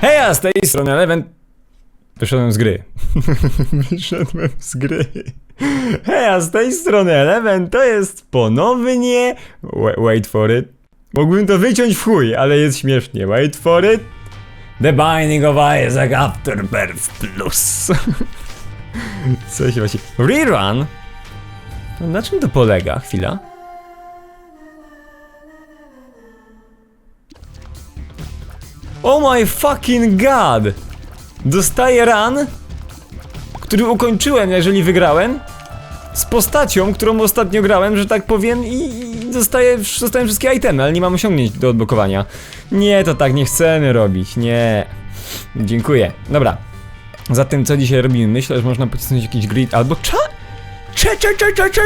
Hej, a z tej strony Eleven... Wyszedłem z gry. Wyszedłem z gry. Hej, a z tej strony Eleven to jest ponownie... Wa- Wait for it. Mógłbym to wyciąć w chuj, ale jest śmiesznie. Wait for it. The Binding of Isaac Afterbirth Plus. Co się właśnie... Rerun? No, na czym to polega? Chwila. Oh my fucking god! Dostaję run, który ukończyłem, jeżeli wygrałem, z postacią, którą ostatnio grałem, że tak powiem, i, dostaję, dostałem wszystkie itemy, ale nie mam osiągnięć do odblokowania. Nie, to tak nie chcemy robić, nie. Dziękuję. Dobra. Zatem co dzisiaj robimy? Myślę, że można pocisnąć jakiś grid albo cza...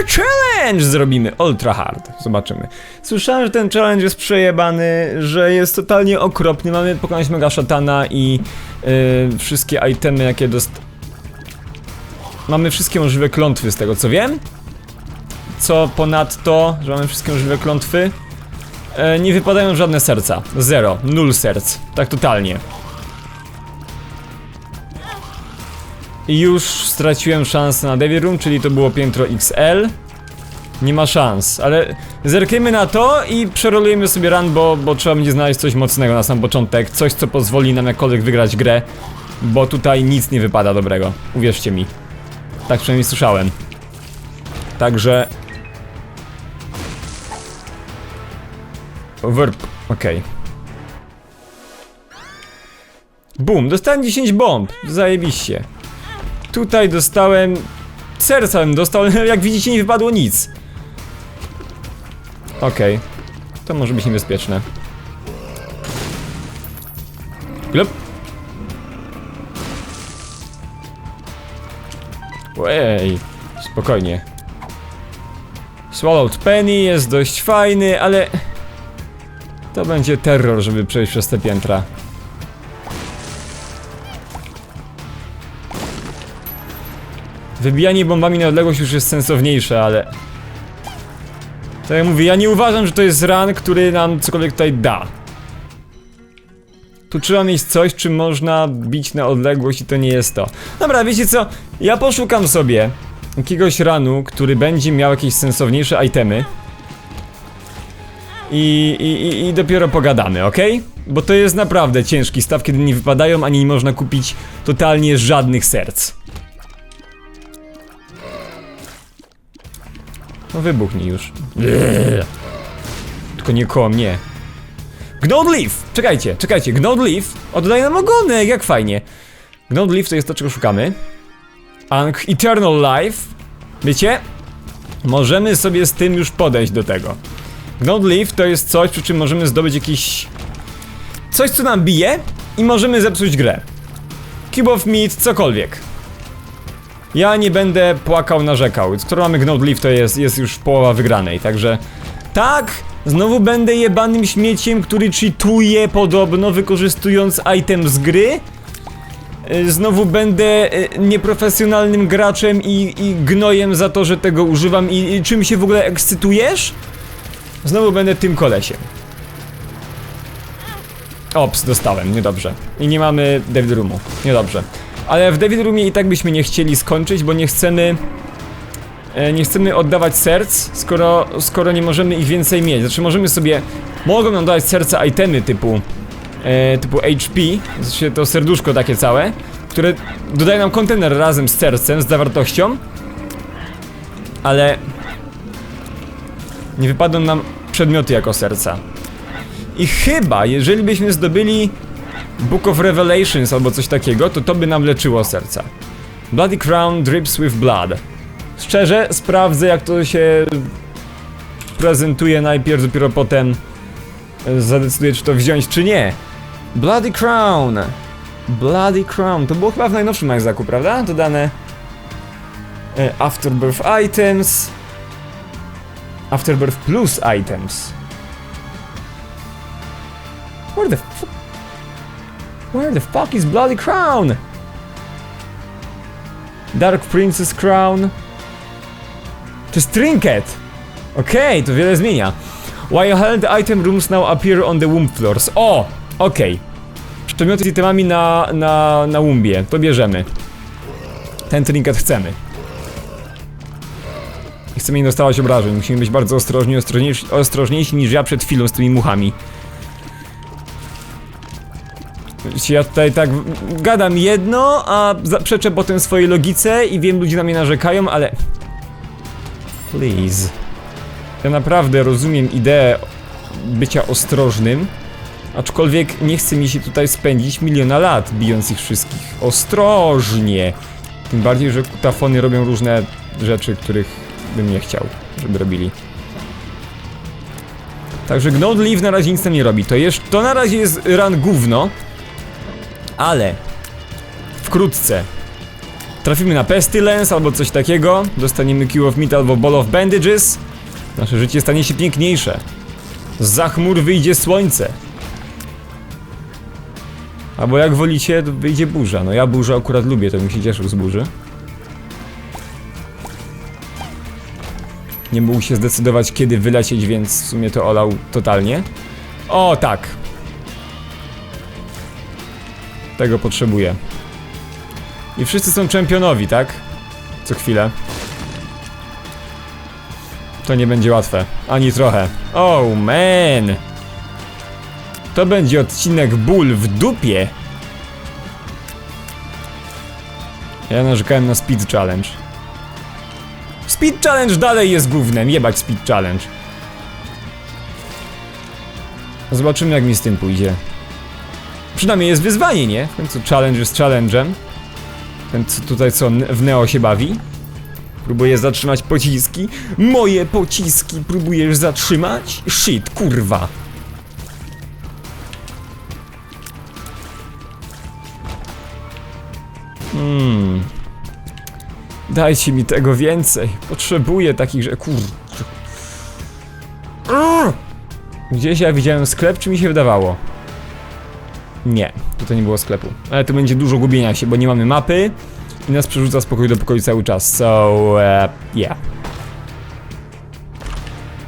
challenge zrobimy. Ultra hard. Zobaczymy. Słyszałem, że ten challenge jest przejebany, że jest totalnie okropny. Mamy pokonać mega szatana i yy, wszystkie itemy, jakie dost... Mamy wszystkie możliwe klątwy z tego, co wiem. Co ponadto, że mamy wszystkie możliwe klątwy. E, nie wypadają żadne serca. Zero. Nul serc. Tak totalnie. Już straciłem szansę na Devil Room, czyli to było piętro XL. Nie ma szans, ale zerkniemy na to i przerolujemy sobie run, bo, bo trzeba będzie znaleźć coś mocnego na sam początek. Coś, co pozwoli nam jakkolwiek wygrać grę, bo tutaj nic nie wypada dobrego. Uwierzcie mi. Tak przynajmniej słyszałem. Także... Verb, okej. Boom, dostałem 10 bomb, zajebiście. Tutaj dostałem... Serca bym dostał, ale jak widzicie nie wypadło nic. Okej. To może być niebezpieczne. Glop. Ej, spokojnie. Swallowed Penny jest dość fajny, ale... To będzie terror, żeby przejść przez te piętra. Wybijanie bombami na odległość już jest sensowniejsze, ale... Tak jak mówię, ja nie uważam, że to jest run, który nam cokolwiek tutaj da. Tu trzeba mieć coś, czym można bić na odległość i to nie jest to. Dobra, wiecie co? Ja poszukam sobie jakiegoś runu, który będzie miał jakieś sensowniejsze itemy. I, i, i dopiero pogadamy, ok? Bo to jest naprawdę ciężki staw, kiedy nie wypadają, ani nie można kupić totalnie żadnych serc. No wybuchnij już. Tylko nie koło mnie. Gnode Leaf! Czekajcie, czekajcie, Gnode Leaf oddaje nam ogonek, jak fajnie. Gnode Leaf to jest to, czego szukamy. Ankh Eternal Life. Wiecie? Możemy sobie z tym już podejść do tego. Gnode Leaf to jest coś, przy czym możemy zdobyć jakiś... Coś, co nam bije i możemy zepsuć grę. Cube of Meat, cokolwiek. Ja nie będę płakał, narzekał. Skoro mamy Gnode to jest, jest już połowa wygranej, także... Tak! Znowu będę jebanym śmieciem, który cheatuje podobno, wykorzystując item z gry. Y, Znowu będę y, nieprofesjonalnym graczem i, i gnojem za to, że tego używam i, i czym się w ogóle ekscytujesz? Znowu będę tym kolesiem. Ops, dostałem, niedobrze. I nie mamy Devil Roomu, niedobrze. Ale w Devil Roomie i tak byśmy nie chcieli skończyć, bo nie chcemy... E, nie chcemy oddawać serc, skoro, skoro nie możemy ich więcej mieć. Znaczy możemy sobie... Mogą nam dawać serca itemy typu... E, typu HP, znaczy to serduszko takie całe, które dodaje nam kontener razem z sercem, z zawartością. Ale... Nie wypadną nam przedmioty jako serca. I chyba, jeżeli byśmy zdobyli Book of Revelations albo coś takiego, to to by nam leczyło serca. Bloody Crown drips with blood. Szczerze, sprawdzę jak to się prezentuje najpierw, dopiero potem e, zadecyduję czy to wziąć czy nie. Bloody Crown. Bloody Crown. To było chyba w najnowszym Isaacu, prawda? Dodane e, Afterbirth Items. Afterbirth Plus Items. Where the fuck? Where the fuck is Bloody Crown? Dark Princess Crown. To jest trinket! Okej, to wiele zmienia. While held item rooms now appear on the womb floors. O! Okej. Przedmioty z itemami na, na, na łumbie. To bierzemy. Ten trinket chcemy. Chcemy nie dostawać obrażeń. Musimy być bardzo ostrożni, ostrożniejsi, ostrożniejsi niż ja przed chwilą z tymi muchami. Ja tutaj tak gadam jedno, a zaprzeczę potem swojej logice i wiem, ludzie na mnie narzekają, ale... Please. Ja naprawdę rozumiem ideę bycia ostrożnym, aczkolwiek nie chce mi się tutaj spędzić miliona lat, bijąc ich wszystkich. Ostrożnie! Tym bardziej, że kutafony robią różne rzeczy, których bym nie chciał, żeby robili. Także Gnode na razie nic nam nie robi. To, jeszcze, to na razie jest run gówno, ale wkrótce trafimy na Pestilence albo coś takiego, dostaniemy Q of Meat albo Ball of Bandages, nasze życie stanie się piękniejsze. Za chmur wyjdzie słońce. Albo jak wolicie, wyjdzie burza. No ja burzę akurat lubię, to bym się cieszył z burzy. Nie mógł się zdecydować kiedy wylecieć, więc w sumie to olał totalnie. O tak, tego potrzebuję. I wszyscy są czempionowi, tak? Co chwilę. To nie będzie łatwe. Ani trochę. Oh man! To będzie odcinek ból w dupie. Ja narzekałem na Speed Challenge. Speed Challenge dalej jest głównym. Jebać Speed Challenge. Zobaczymy jak mi z tym pójdzie. Przynajmniej jest wyzwanie, nie? W końcu challenge jest challenge'em. Ten co tutaj co w Neo się bawi. Próbuje zatrzymać pociski. Moje pociski próbujesz zatrzymać? Shit, kurwa. Hmm. Dajcie mi tego więcej. Potrzebuję takich, że. Urgh! Gdzieś ja widziałem sklep, czy mi się wydawało? Nie, tutaj nie było sklepu. Ale tu będzie dużo gubienia się, bo nie mamy mapy i nas przerzuca z pokoju do pokoju cały czas. So, uh, yeah.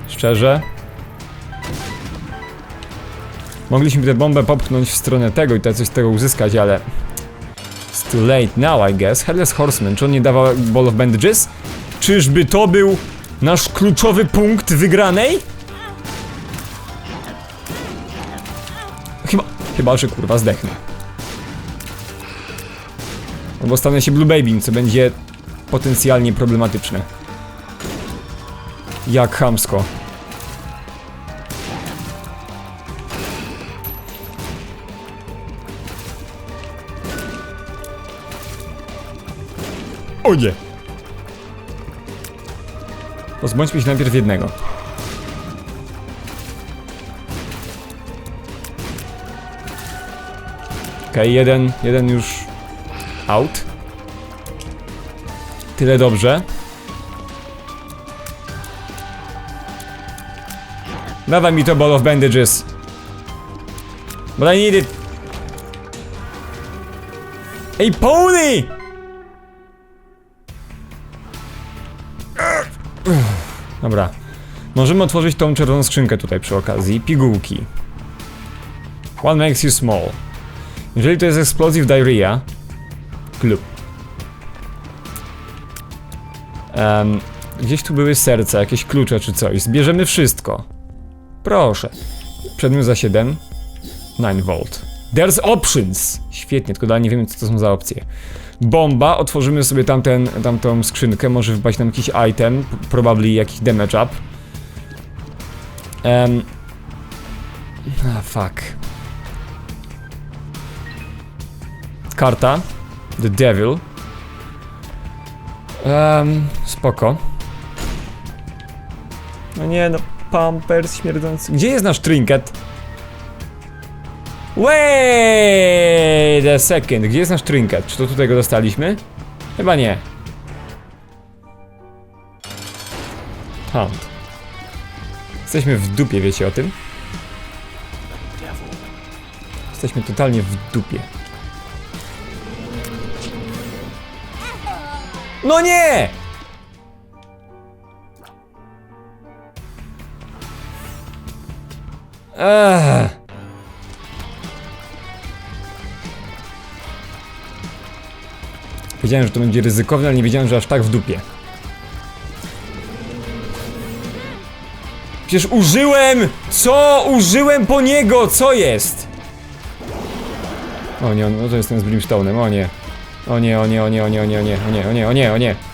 Szczerze. Mogliśmy tę bombę popchnąć w stronę tego i tutaj coś z tego uzyskać, ale... It's too late now, I guess. Headless Horseman, czy on nie dawał Ball of Bandages? Czyżby to był nasz kluczowy punkt wygranej? Chyba, że kurwa zdechnę. Albo stanę się Blue Baby, co będzie potencjalnie problematyczne. Jak chamsko. O nie! Pozbądźmy się najpierw jednego. Okej, jeden, jeden już out. Tyle dobrze. Dawaj mi to ball of bandages. But I need it. Ej, pony! Dobra. Możemy otworzyć tą czerwoną skrzynkę tutaj przy okazji. Pigułki. One makes you small. Jeżeli to jest explosive diarrhea, klub. Em, gdzieś tu były serca, jakieś klucze czy coś. Zbierzemy wszystko. Proszę. Przedmiot za 7. 9 volt. There's options! Świetnie, tylko dalej nie wiemy co to są za opcje. Bomba, otworzymy sobie tamten, tamtą skrzynkę, może wypaść nam jakiś item, probably jakiś damage up. Um. Ah, fuck. Karta. The Devil. Um, spoko. No nie no, pampers śmierdzący. Gdzie jest nasz trinket? Wait a second, gdzie jest nasz trinket? Czy to tutaj go dostaliśmy? Chyba nie. Hound. Jesteśmy w dupie, wiecie o tym? Jesteśmy totalnie w dupie. No nie! Ech. Wiedziałem, że to będzie ryzykowne, ale nie wiedziałem, że aż tak w dupie. Przecież użyłem! Co? Użyłem po niego! Co jest? O nie, no to jest ten z Brimstone'em, o nie. O nie, o nie, o nie, o nie, o nie, o nie, o nie, o nie, o nie, o nie.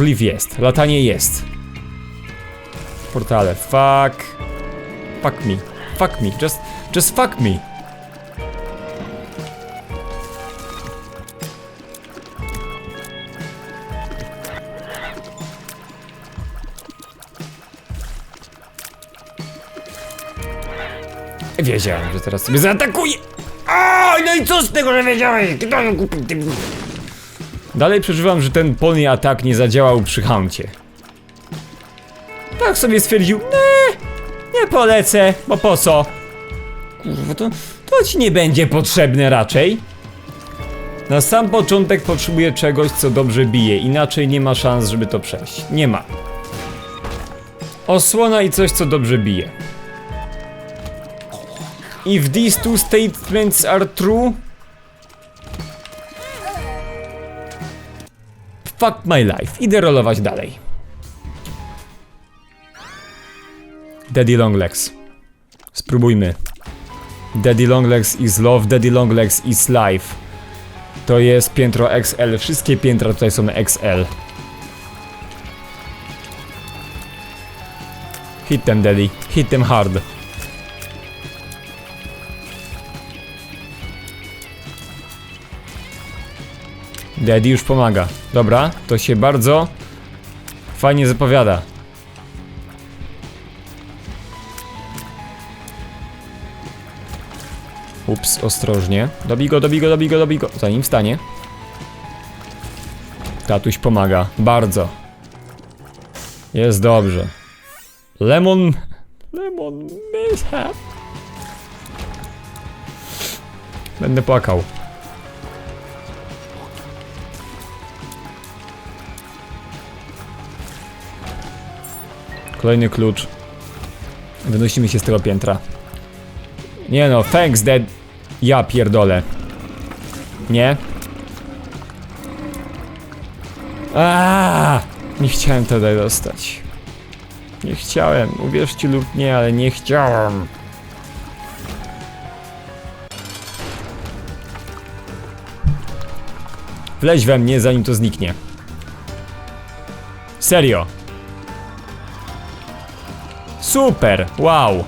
Leaf jest, latanie jest. Portale, fuck. Fuck me, fuck me, just, just fuck me. Wiedziałem, że teraz sobie zaatakuje. O, no i co z tego, że wiedziałeś? Dalej przeżywam, że ten pony atak nie zadziałał przy hauncie. Tak sobie stwierdził, nie, nie polecę, bo po co? Kurwa, to, to ci nie będzie potrzebne raczej. Na sam początek potrzebuję czegoś, co dobrze bije, inaczej nie ma szans, żeby to przejść. Nie ma. Osłona i coś, co dobrze bije. If these two statements are true, Fuck my life. Idę rolować dalej. Daddy Longlegs. Spróbujmy. Daddy Longlegs is love, Daddy Longlegs is life. To jest piętro XL. Wszystkie piętra tutaj są XL. Hit them, Daddy. Hit them hard. Daddy już pomaga. Dobra, to się bardzo fajnie zapowiada. Ups, ostrożnie. Dobij go, dobij go, dobij go, dobij go. Zanim wstanie. Tatuś pomaga. Bardzo. Jest dobrze. Lemon... Lemon mishap. Będę płakał. Kolejny klucz. Wynosimy się z tego piętra. Nie no, thanks dead. Ja pierdolę. Nie? Aaaa! Nie chciałem tutaj dostać. Nie chciałem, uwierzcie lub nie, ale nie chciałem. Wleź we mnie, zanim to zniknie. Serio. Super! Wow!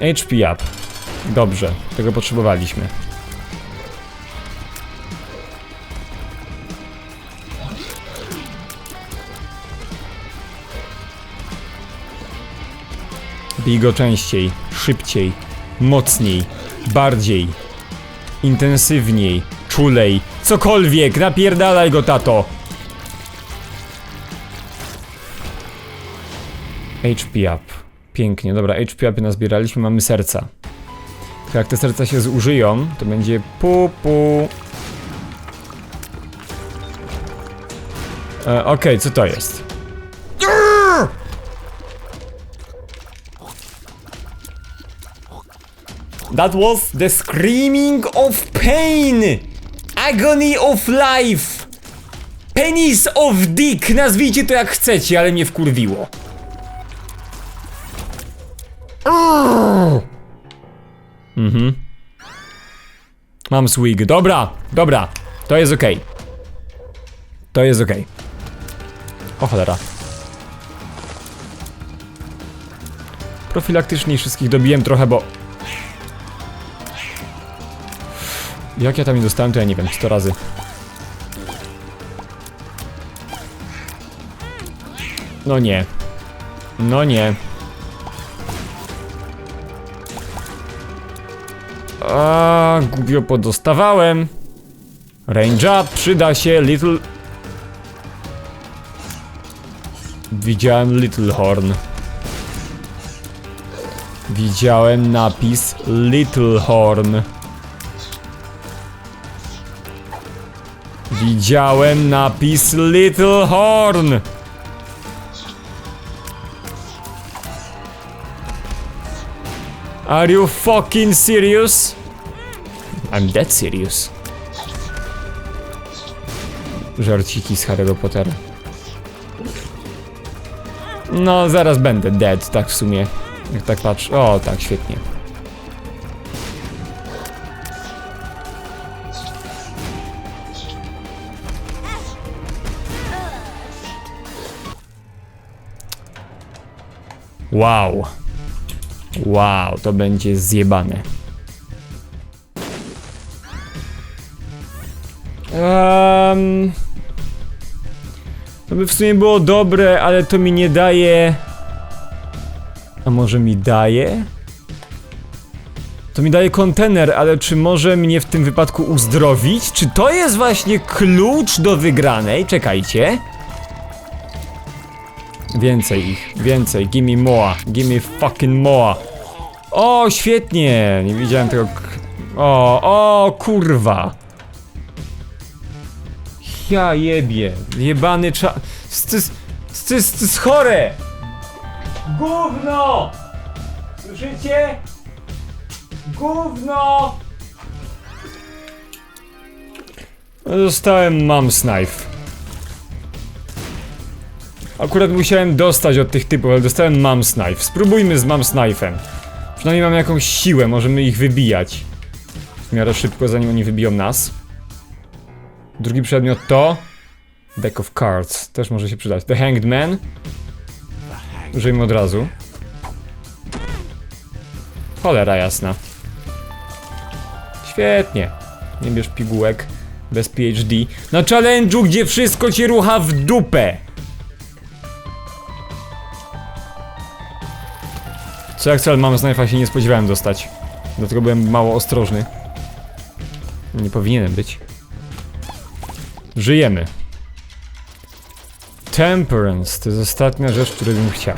HP up. Dobrze, tego potrzebowaliśmy. Bij go częściej, szybciej, mocniej, bardziej, intensywniej, czulej, cokolwiek, napierdalaj go, tato! HP up. Pięknie, dobra, HP upy nazbieraliśmy, mamy serca. Tylko Jak te serca się zużyją, to będzie pu pu. E, Okej, co to jest? That was the screaming of pain! Agony of life! Penis of dick! Nazwijcie to jak chcecie, ale mnie wkurwiło. Mhm. Mam swig. Dobra, dobra. To jest okej. To jest okej. O cholera. Profilaktycznie wszystkich dobiłem trochę, bo... Jak ja tam nie dostałem, to ja nie wiem, 100 razy. No nie. No nie. A, głupio podostawałem. Range up, przyda się, little... Widziałem Little Horn. Widziałem napis Little Horn. Widziałem napis Little Horn. Are you fucking serious? I'm dead serious. Żarciki z Harry'ego Pottera. No, zaraz będę dead, tak w sumie. Jak tak patrzę. O, tak, świetnie. Wow. Wow, to będzie zjebane. Um, to by w sumie było dobre, ale to mi nie daje. A może mi daje? To mi daje kontener, ale czy może mnie w tym wypadku uzdrowić? Czy to jest właśnie klucz do wygranej? Czekajcie. Więcej ich, więcej. Gimme more, gimme fucking more. O, świetnie! Nie widziałem tego. O, o, kurwa. Ja jebie. Jebany cza... Stys... Stys... chore! Gówno! Słyszycie? Gówno! Dostałem mam's knife. Akurat musiałem dostać od tych typów, ale dostałem mam's knife. Spróbujmy z mam's knife'em. Przynajmniej mam jakąś siłę, możemy ich wybijać. W miarę szybko, zanim oni wybiją nas. Drugi przedmiot to... Deck of cards. Też może się przydać. The Hanged Man. Użyjmy od razu. Cholera jasna. Świetnie. Nie bierz pigułek. Bez PhD. Na challenge'u, gdzie wszystko cię rucha w dupę. Co jak cel mam znajfa się nie spodziewałem dostać. Dlatego byłem mało ostrożny. Nie powinienem być. Żyjemy. Temperance to jest ostatnia rzecz, której bym chciał.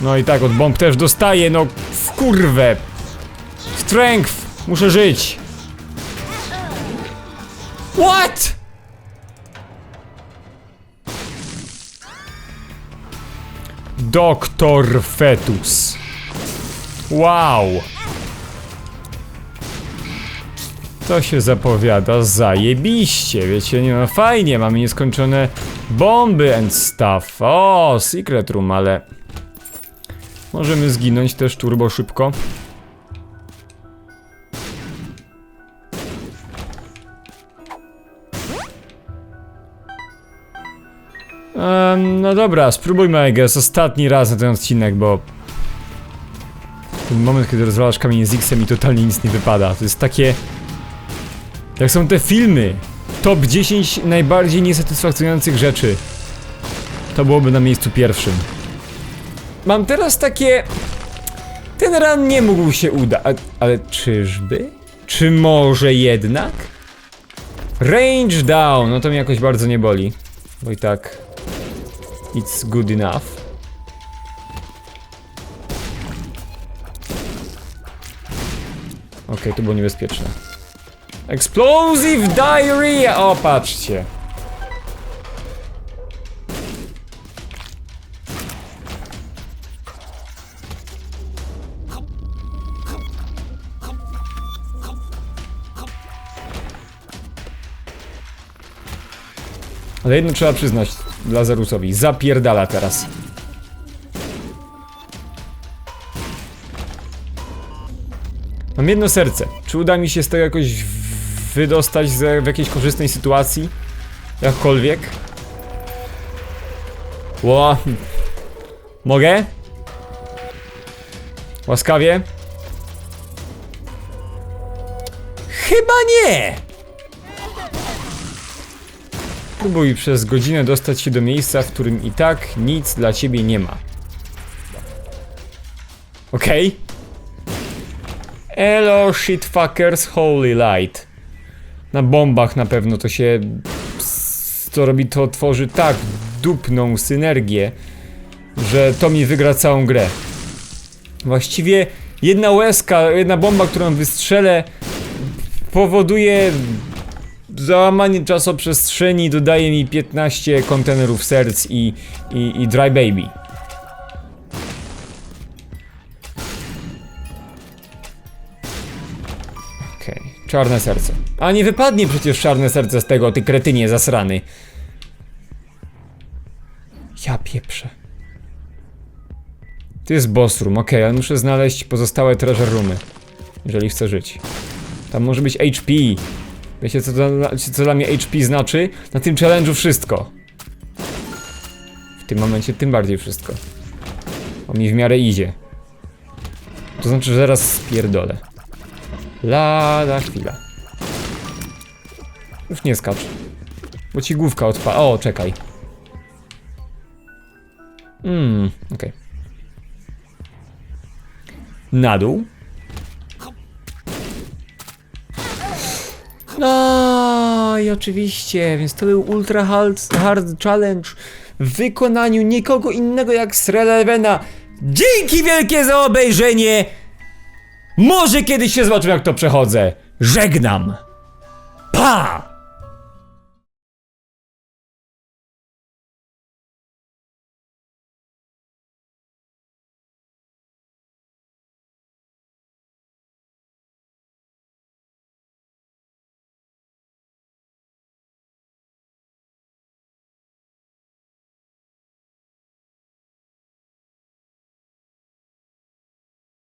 No i tak od bomb też dostaję, no w kurwę. Strength! Muszę żyć! What? Doktor Fetus. Wow. To się zapowiada zajebiście, wiecie, nie no fajnie, mamy nieskończone bomby and stuff. O, secret room, ale... Możemy zginąć też turbo szybko. No dobra, spróbujmy, I guess, ostatni raz na ten odcinek, bo... Ten moment, kiedy rozwalasz kamień z X-em i totalnie nic nie wypada. To jest takie... Jak są te filmy. Top 10 najbardziej niesatysfakcjonujących rzeczy. To byłoby na miejscu pierwszym. Mam teraz takie... Ten ran nie mógł się udać, ale czyżby? Czy może jednak? Range down, no to mnie jakoś bardzo nie boli. Bo i tak It's good enough. Okej, to było niebezpieczne. Explosive diarrhea! O, patrzcie. Ale jedno trzeba przyznać Lazarusowi. Zapierdala teraz. Mam jedno serce. Czy uda mi się z tego jakoś wydostać z, w jakiejś korzystnej sytuacji? Jakkolwiek? Ło. Mogę? Łaskawie? Chyba nie! Spróbuj przez godzinę dostać się do miejsca, w którym i tak nic dla ciebie nie ma. Okej. Hello shitfuckers, holy light. Na bombach na pewno to się... To robi, to tworzy tak dupną synergię, że to mi wygra całą grę. Właściwie jedna łezka, jedna bomba, którą wystrzelę powoduje załamanie czasoprzestrzeni, dodaje mi 15 kontenerów serc i, i, i dry baby. Okej, czarne serce. A nie wypadnie przecież czarne serce z tego, ty kretynie zasrany. Ja pieprzę. To jest boss room, okej, ale muszę znaleźć pozostałe treasure roomy. Jeżeli chcę żyć. Tam może być HP. Wiecie co, dla, co dla mnie HP znaczy? Na tym challenge'u wszystko. W tym momencie tym bardziej wszystko. On mi w miarę idzie. To znaczy, że zaraz spierdolę. Lada chwila. Już nie skacz. Bo ci główka odpa... O, czekaj. Mmm, okej. Na dół. No i oczywiście, więc to był ultra hard, hard challenge w wykonaniu nikogo innego jak Srelevena. Dzięki wielkie za obejrzenie! Może kiedyś się zobaczymy jak to przechodzę. Żegnam. Pa!